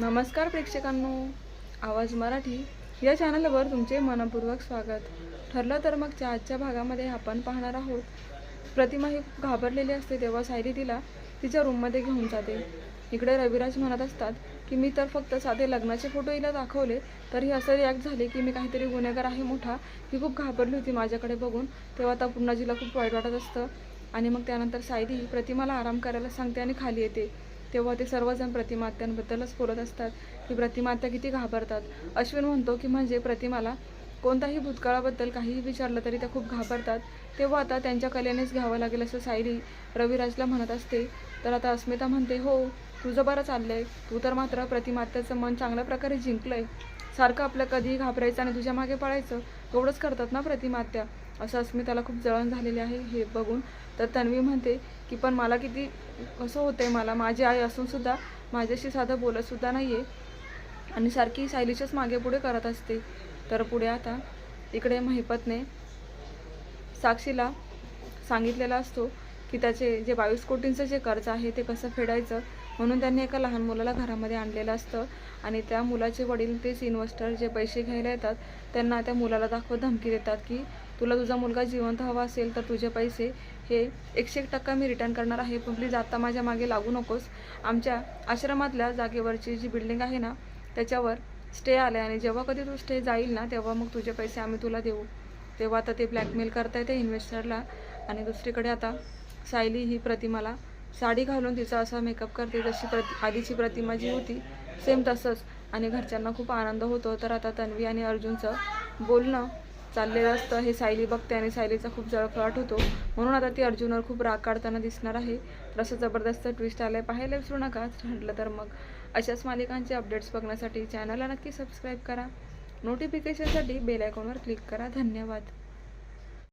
नमस्कार प्रेक्षकांनो. आवाज मराठी या चॅनलवर तुमचे मनपूर्वक स्वागत. ठरलं तर मग च्या आजच्या भागामध्ये आपण पाहणार आहोत. प्रतिमा ही खूप घाबरलेली असते तेव्हा सायली तिला तिच्या रूममध्ये घेऊन जाते. इकडे रविराज म्हणत असतात की मी तर फक्त साधे लग्नाचे फोटो हिला दाखवले तर ही असं रिॲक्ट झाले की मी काहीतरी गुन्हेगार आहे मोठा ही खूप घाबरली होती माझ्याकडे बघून. तेव्हा आता पुन्हाजीला खूप वाईट वाटत असतं. आणि मग त्यानंतर सायली प्रतिमाला आराम करायला सांगते आणि खाली येते. तेव्हा ते सर्वजण प्रतिमात्यांबद्दलच बोलत असतात की प्रतिमात्या किती घाबरतात. अश्विन म्हणतो की म्हणजे प्रतिमाला कोणताही भूतकाळाबद्दल काहीही विचारलं तरी त्या खूप घाबरतात. तेव्हा आता त्यांच्या कलेनेच घ्यावं लागेल असं सायली रविराजला म्हणत असते. तर आता अस्मिता म्हणते हो तुझं बरं चाललंय. तू तर मात्र प्रतिमात्याचं मन चांगल्या प्रकारे जिंकलंय. सारखं आपलं कधीही घाबरायचं आणि तुझ्या मागे पळायचं एवढंच करतात ना प्रतिमात्या? असं अस्मिताला खूप जळण झालेली आहे हे बघून. तर तन्वी म्हणते की पण मला किती कसं होतं आहे मला माझी आई असूनसुद्धा माझ्याशी साधं बोलतसुद्धा नाही आहे आणि सारखी सायलीच्याच मागे पुढे करत असते. तर पुढे आता इकडे महिपतने साक्षीला सांगितलेला असतो की त्याचे जे बावीस कोटींचं जे कर्ज आहे ते कसं फेडायचं म्हणून त्यांनी एका लहान मुलाला घरामध्ये आणलेलं असतं. आणि त्या मुलाचे वडील तेच इन्व्हेस्टर जे पैसे घ्यायला येतात त्यांना त्या मुलाला दाखवत धमकी देतात की तुला तुझा मुलगा जिवंत हवा असेल तर तुझे पैसे हे एकशे एक टक्का मी रिटर्न करणार आहे. पण प्लीज आत्ता माझ्या मागे लागू नकोस. आमच्या आश्रमातल्या जागेवरची जी बिल्डिंग आहे ना त्याच्यावर स्टे आले आणि जेव्हा कधी तू स्टे जाईल ना तेव्हा मग तुझे पैसे आम्ही तुला देऊ. तेव्हा आता ते ब्लॅकमेल करता येते इन्व्हेस्टरला आणि दुसरीकडे आता सायली ही प्रतिमाला साडी घालून तिचा असा मेकअप करते. जशी प्रति आधीची प्रतिमा जी होती सेम तसंच. आणि घरच्यांना खूप आनंद होतो. तर आता तन्वी आणि अर्जुनचं बोलणं चाललेलं असतं. हे सायली बघते आणि सायलीचा खूप जळफळाट होतो. म्हणून आता ती अर्जुनवर खूप राग काढताना दिसणार आहे. तर असं जबरदस्त ट्विस्ट आलं आहे पाहायला विसरू नका. म्हटलं तर मग अशाच मालिकांचे अपडेट्स बघण्यासाठी चॅनलला नक्की सबस्क्राईब करा. नोटिफिकेशनसाठी बेल आयकॉनवर क्लिक करा. धन्यवाद.